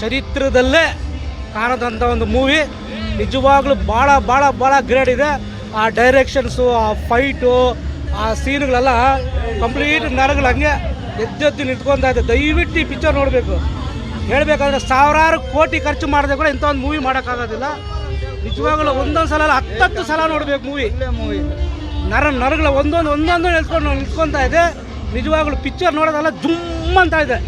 ಚರಿತ್ರದಲ್ಲೇ ಕಾಣದಂಥ ಒಂದು ಮೂವಿ. ನಿಜವಾಗ್ಲೂ ಭಾಳ ಭಾಳ ಭಾಳ ಗ್ರೇಡ್ ಇದೆ. ಆ ಡೈರೆಕ್ಷನ್ಸು ಆ ಫೈಟು ಆ ಸೀನ್ಗಳೆಲ್ಲ ಕಂಪ್ಲೀಟ್ ನರಗಳು ಹಂಗೆ ಎದ್ದೆದ್ದು ನಿಂತ್ಕೊತಾ ಇದೆ. ದಯವಿಟ್ಟು ಈ ಪಿಕ್ಚರ್ ನೋಡಬೇಕು. ಹೇಳಬೇಕಾದ್ರೆ ಸಾವಿರಾರು ಕೋಟಿ ಖರ್ಚು ಮಾಡಿದೆ ಕೂಡ ಇಂಥ ಒಂದು ಮೂವಿ ಮಾಡೋಕ್ಕಾಗೋದಿಲ್ಲ. ನಿಜವಾಗ್ಲೂ ಒಂದೊಂದು ಸಲ ಹತ್ತತ್ತು ಸಲ ನೋಡಬೇಕು ಮೂವಿ. ಮೂವಿ. ನರ ನರಗಳ ಒಂದೊಂದು ಒಂದೊಂದು ನಿಲ್ಸ್ಕೊಂಡು ನಿಂತ್ಕೊತಾ ಇದೆ. ನಿಜವಾಗ್ಲೂ ಪಿಕ್ಚರ್ ನೋಡೋದಲ್ಲ ಜುಮ್ ಅಂತ ಇದೆ.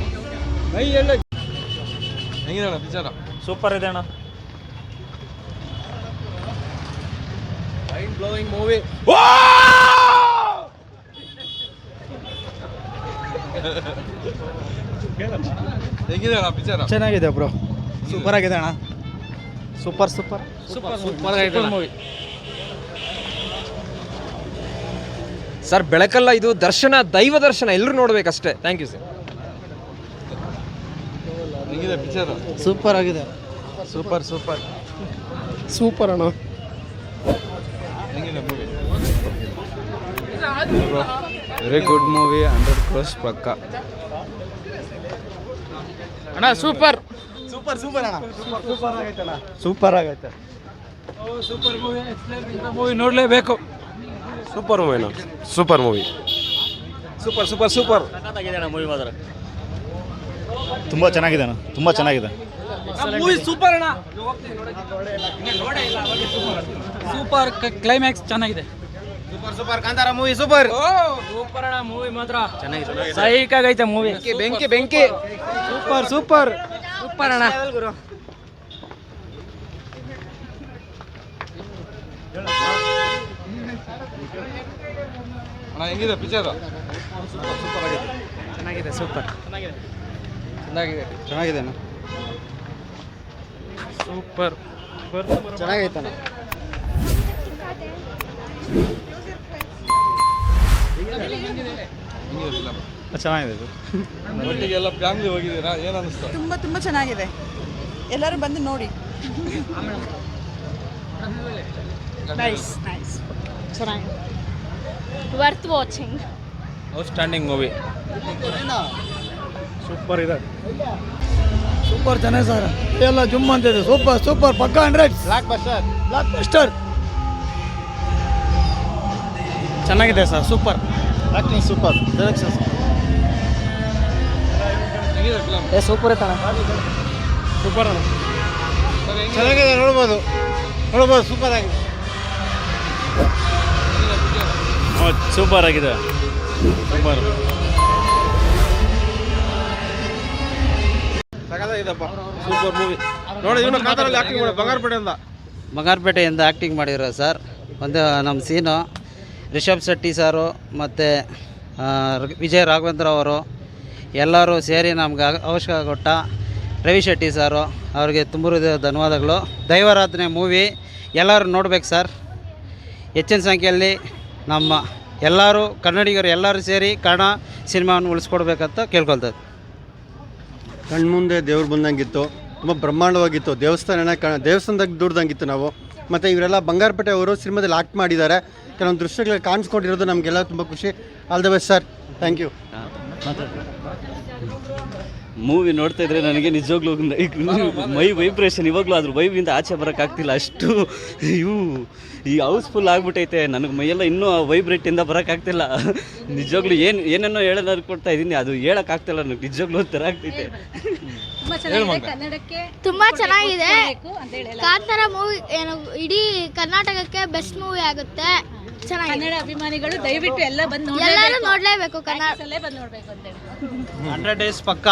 ಹೆಂಗಿದೆ ಅಣ್ಣ ಪಿಕ್ಚರ್ ಸೂಪರ್ ಇದೆ ಅಣ್ಣ. ಮೈಂಡ್ ಬ್ಲೋಯಿಂಗ್ ಮೂವಿ ಹೆಂಗಿದೆ ಅಣ್ಣ ಪಿಕ್ಚರ್ ಚೆನ್ನಾಗಿದೆ ಬ್ರೋ. ಸೂಪರ್ ಆಗಿದೆ ಅಣ್ಣ. ಸೂಪರ್ ಸೂಪರ್ ಸೂಪರ್ ಸೂಪರ್ ಆಗಿದೆ ಮೂವಿ ಸರ್ ಬೆಳಕಲ್ಲ ಇದು ದರ್ಶನ ದೈವ ದರ್ಶನ ಎಲ್ಲರೂ ನೋಡ್ಬೇಕಷ್ಟೇ. ಥ್ಯಾಂಕ್ ಯು ಸರ್ ಹೆಂಗಿದೆ ಪಿಕ್ಚರ್ ಸೂಪರ್ ಆಗಿದೆ. ಸೂಪರ್ ಸೂಪರ್ ಸೂಪರ್ ಅಣ್ಣ. ಹೆಂಗಿದೆ movie very good movie hundred crores ಪಕ್ಕ. ಅಣ್ಣ ಸೂಪರ್ ಸೂಪರ್ ಸೂಪರ್ ಸೂಪರ್ ಆಗೈತೆ ಸೂಪರ್ ಮೂವಿ ಮೂವಿ ನೋಡಲೇಬೇಕು. Super movie super movie super super super ತುಂಬ ಚೆನ್ನಾಗಿದೆ ಅಣ್ಣ ತುಂಬ ಚೆನ್ನಾಗಿದೆ. ಮೂವಿ ಸೂಪರ್ ಅಣ್ಣ. ಸೂಪರ್ ಕ್ಲೈಮ್ಯಾಕ್ಸ್ ಚೆನ್ನಾಗಿದೆ. Super super Kantara movie super super ಅಣ್ಣ ಮೂವಿ ಮಾತ್ರ. ಚೆನ್ನಾಗಿದೆ ಸೈಕಾಗೈತೆ ಆಗೈತೆ ಮೂವಿ ಬೆಂಕಿ ಬೆಂಕಿ. ಸೂಪರ್ ಸೂಪರ್ ಸೂಪರ್ ಅಣ್ಣ. ಅಣ್ಣ ಹೆಂಗಿದೆ ಪಿಕ್ಚರ್ ಚೆನ್ನಾಗಿದೆ ಸೂಪರ್ ಚೆನ್ನಾಗಿದೆ. ಚೆನ್ನಾಗಿದೆ. ಅಣ್ಣ. ಸೂಪರ್. ಫಿಲಮ್ ಚೆನ್ನಾಗಿದೆ ಇದು. ಒಟ್ಟಿಗೆ ಫ್ಯಾಮಿಲಿ ಹೋಗಿದ್ದೀರಾ? ಏನು ಅನಿಸ್ತು? ತುಂಬ ತುಂಬ ಚೆನ್ನಾಗಿದೆ. ಎಲ್ಲರೂ ಬಂದು ನೋಡಿ. ನೈಸ್ ನೈಸ್ ಚೆನ್ನಾಗಿದೆ. Worth watching outstanding movie super ಇದೆ. ಸೂಪರ್ ಚೆನ್ನಾಗಿ ಸರ್. ಎಲ್ಲ ಜುಮ್ ಅಂತಿದೆ ಸೂಪರ್ ಸೂಪರ್. ಪಕ್ಕ hundred. Blockbuster blockbuster ಚೆನ್ನಾಗಿದೆ sir super. Acting super. Direction film ಏ ಸೂಪರ್ ಐತಣ ಸೂಪರ್ ಅಣ್ಣ. ಚೆನ್ನಾಗಿದೆ ನೋಡ್ಬೋದು. ನೋಡ್ಬೋದು ಸೂಪರ್ ಆಗಿದೆ. ಸೂಪರ್ ಆಗಿದೆ. ಸೂಪರ್. ಸಗದಾಗಿದಪ್ಪ ಸೂಪರ್ ಮೂವಿ ನೋಡಿ, ಇವನು ಕಾತರಲ್ಲಿ ಆಕ್ಟಿಂಗ್ ಮಾಡಿ ಬಂಗಾರಪೇಟೆಯಿಂದ. ಬಂಗಾರಪೇಟೆಯಿಂದ ಆ್ಯಕ್ಟಿಂಗ್ ಮಾಡಿರೋ ಸರ್ ಒಂದು ನಮ್ಮ ಸೀನು ರಿಷಬ್ ಶೆಟ್ಟಿ ಸಾರು ಮತ್ತು ವಿಜಯ್ ರಾಘವೇಂದ್ರ ಅವರು ಎಲ್ಲರೂ ಸೇರಿ ನಮ್ಗೆ ಅವಶ್ಯಕ ಕೊಟ್ಟ ರವಿ ಶೆಟ್ಟಿ ಸಾರು ಅವ್ರಿಗೆ ತುಂಬ ಧನ್ಯವಾದಗಳು. ದೈವಾರಾಧನೆ ಮೂವಿ ಎಲ್ಲರೂ ನೋಡ್ಬೇಕು ಸರ್ ಹೆಚ್ಚಿನ ಸಂಖ್ಯೆಯಲ್ಲಿ ನಮ್ಮ ಎಲ್ಲರೂ ಕನ್ನಡಿಗರು ಎಲ್ಲರೂ ಸೇರಿ ಕನ್ನಡ ಸಿನಿಮಾವನ್ನು ಉಳಿಸ್ಕೊಡ್ಬೇಕಂತ ಕೇಳ್ಕೊಳ್ತದೆ ಕಣ್ಮುಂದೆ ದೇವ್ರು ಬಂದಂಗಿತ್ತು, ತುಂಬ ಬ್ರಹ್ಮಾಂಡವಾಗಿತ್ತು. ದೇವಸ್ಥಾನನ ಕ ದೇವಸ್ಥಾನದಾಗ ದೂಡ್ದಂಗಿತ್ತು ನಾವು. ಮತ್ತು ಇವರೆಲ್ಲ ಬಂಗಾರಪೇಟೆ ಅವರು ಸಿನಿಮಾದಲ್ಲಿ ಆಕ್ಟ್ ಮಾಡಿದ್ದಾರೆ. ಕೆಲವೊಂದು ದೃಶ್ಯಗಳು ಕಾಣಿಸ್ಕೊಂಡಿರೋದು ನಮಗೆಲ್ಲ ತುಂಬ ಖುಷಿ. All the best sir thank you movie ನೋಡ್ತಾ ಇದ್ರೆ ನನಗೆ ನಿಜವಾಗ್ಲೂ ಮೈ ವೈಬ್ರೇಷನ್ ಇವಾಗಲೂ ಅದ್ರ ವೈಬಿಂದ ಆಚೆ ಬರೋಕ್ಕಾಗ್ತಿಲ್ಲ ಅಷ್ಟು ಇವು ಈ ಹೌಸ್ಫುಲ್ ಆಗ್ಬಿಟ್ಟೈತೆ. ನನಗೆ ಮೈಯೆಲ್ಲ ಇನ್ನೂ ಆ ವೈಬ್ರೇಟಿಂದ ಬರೋಕ್ಕಾಗ್ತಿಲ್ಲ ನಿಜವಾಗ್ಲೂ ಏನು ಏನೇನೋ ಹೇಳೋದು ಕೊಡ್ತಾ ಇದ್ದೀನಿ. ಅದು ಹೇಳೋಕ್ಕಾಗ್ತಿಲ್ಲ ನನಗೆ. ನಿಜವಾಗ್ಲೂ ಒಂಥರ ಆಗ್ತೈತೆ ಕನ್ನಡಕ್ಕೆ ತುಂಬಾ ಚೆನ್ನಾಗಿದೆ. ಕಾಂತಾರ ಮೂವಿ ಏನು ಇಡೀ ಕರ್ನಾಟಕಕ್ಕೆ ಬೆಸ್ಟ್ ಮೂವಿ ಆಗುತ್ತೆ. ಕನ್ನಡ ಅಭಿಮಾನಿಗಳು ದಯವಿಟ್ಟು ಎಲ್ಲ ಬಂದು ಎಲ್ಲರೂ ನೋಡ್ಲೇಬೇಕು ಕನ್ನಡ. ಬಂದು ನೋಡ್ಬೇಕು ಅಂತೇಳಿ ಹಂಡ್ರೆಡ್ ಡೇಸ್ ಪಕ್ಕ